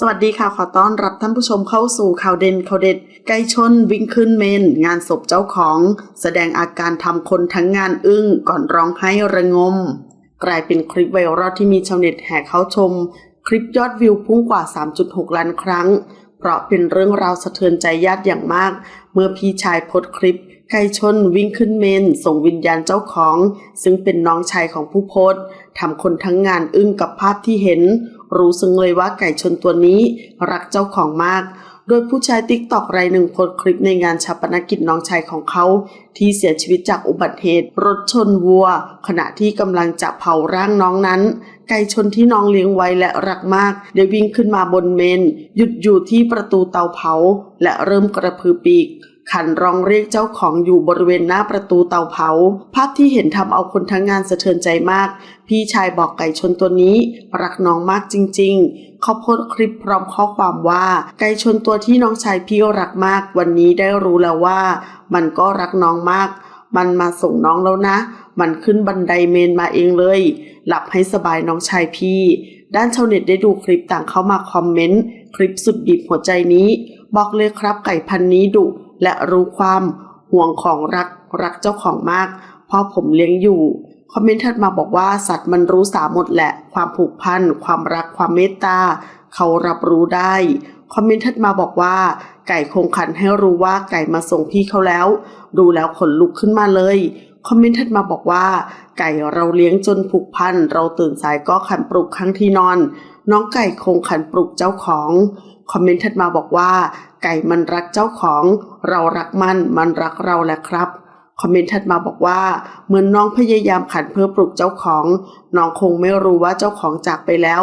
สวัสดีค่ะ ขอต้อนรับท่านผู้ชมเข้าสู่ข่าวเด่นข่าวเด็ดไก่ชนวิ่งขึ้นเมน งานศพเจ้าของ แสดงอาการทำคนทั้งงานอึ้งก่อนร้องไห้ระงม กลายเป็นคลิปไวรัลที่มีชาวเน็ตแห่เข้าชม คลิปยอดวิวพุ่งกว่า 3.6 ล้านครั้ง เพราะเป็นเรื่องราวสะเทือนใจญาติอย่างมาก เมื่อพี่ชายโพสคลิปไก่ชนวิ่งขึ้นเมน ส่งวิญญาณเจ้าของ ซึ่งเป็นน้องชายของผู้โพสทำคนทั้งงานอึ้งกับภาพที่เห็น รู้ซึ้งเลยว่าไก่ชนตัวนี้รักเจ้าของมาก โดยผู้ชายติ๊กตอกรายหนึ่งโพสคลิปในงานชาปนกิจน้องชายของเขา ที่เสียชีวิตจากอุบัติเหตุ รถชนวัว ขณะที่กำลังจะเผาร่างน้องนั้น ไก่ชนที่น้องเลี้ยงไว้และรักมากได้วิ่งขึ้นมาบนเมน หยุดอยู่ที่ประตูเตาเผา และเริ่มกระพือปีก ขันร้องเรียกเจ้าของอยู่บริเวณหน้าประตูเตาเผา ภาพที่เห็นทำเอาคนทั้งงานสะเทือนใจมาก พี่ชายบอกไก่ชนตัวนี้ รักน้องมากจริง ๆ เขาโพสคลิปพร้อมข้อความว่า ไก่ชนตัวที่น้องชายพี่รักมาก วันนี้ได้รู้แล้วว่า มันก็รักน้องมาก มันมาส่งน้องแล้วนะ มันขึ้นบันไดเมนมาเองเลย หลับให้สบายน้องชายพี่ ด้านชาวเน็ตได้ดูคลิปต่างเข้ามาคอมเมนต์คลิปสุดบีบหัวใจนี้ บอกเลยครับไก่พันนี้ดุ และรู้ความห่วงของรักรักเจ้าของมาก เพ่อผมเลี้ยงอยู่ คอมเมนต์ถัดมาบอกว่าสัตว์มันรู้สาหมดแหละ ความผูกพัน ความรักความเมตตา เขารับรู้ได้ คอมเมนต์ถัดมาบอกว่า ไก่คงขันให้รู้ว่าไก่มาส่งพี่เขาแล้ว ดูแล้วขนลุกขึ้นมาเลย คอมเมนต์ถัดมาบอกว่า ไก่เราเลี้ยงจนผูกพัน เราตื่นสายก็ขันปลุกข้งที่นอน น้องไก่คงขันปลุกเจ้าของ คอมเมนต์ถัดมาบอกว่า ไก่มันรักเจ้าของ เรารักมัน มันรักเราแหละครับ คอมเมนต์ถัดมาบอกว่า เหมือนน้องพยายามขันเพื่อปลุกเจ้าของ น้องคงไม่รู้ว่าเจ้าของจากไปแล้ว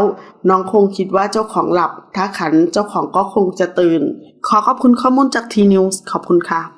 น้องคงคิดว่าเจ้าของหลับ ถ้าขันเจ้าของก็คงจะตื่น ขอขอบคุณข้อมูลจากทีนิวส์ขอบคุณค่ะ